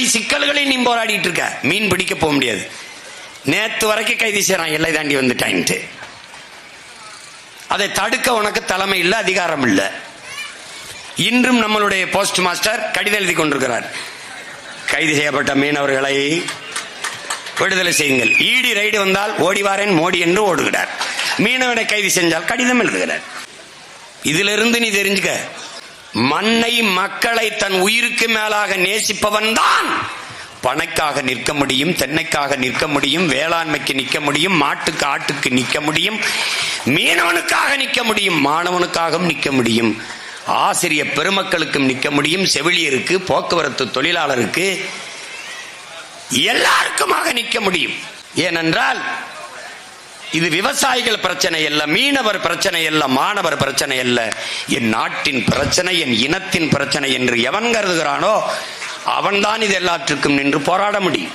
அத்தனை சிக்கல்களையும் நீ போராடிட்டு இருக்க. மீன் பிடிக்க போக முடியாது. நேத்து வரைக்கும் கைது செய்யறான். எல்லை தாண்டி வந்துட்டான்ட்டு. அதை தடுக்க உனக்கு தலைமை இல்லை அதிகாரம் இல்லை. இன்றும் நம்மளுடைய போஸ்ட் மாஸ்டர் கடிதம் எழுதி கொண்டிருக்கிறார். கைது செய்யப்பட்ட மீனவர்களை விடுதலை செய்யுங்கள். ஈடி ரைடு வந்தால் ஓடிவாரேன் மோடி என்று ஓடுகிறார். மீனவனை கைது செஞ்சால் கடிதம் எழுதுகிறார். இதிலிருந்து நீ தெரிஞ்சுக்க. மண்ணை மக்களை தன் உயிருக்கு மேலாக நேசிப்பவன் தான் பனைக்காக நிற்க முடியும் தென்னைக்காக நிற்க முடியும் வேளாண்மைக்கு நிற்க முடியும் மாட்டுக்கு ஆட்டுக்கு நிற்க முடியும் மீனவனுக்காக நிற்க முடியும் மாணவனுக்காகவும் நிற்க முடியும். ஆசிரிய பெருமக்களுக்கும் நிற்க முடியும் செவிலியருக்கு போக்குவரத்து தொழிலாளருக்கு எல்லாருக்குமாக நிற்க முடியும். ஏனென்றால் இது விவசாயிகள் பிரச்சனை அல்ல மீனவர் பிரச்சனை அல்ல மாணவர் பிரச்சனை அல்ல. என் நாட்டின் பிரச்சனை என் இனத்தின் பிரச்சனை என்று எவன் கருதுகிறானோ அவன்தான் இது எல்லாற்றுக்கும் நின்று போராட முடியும்.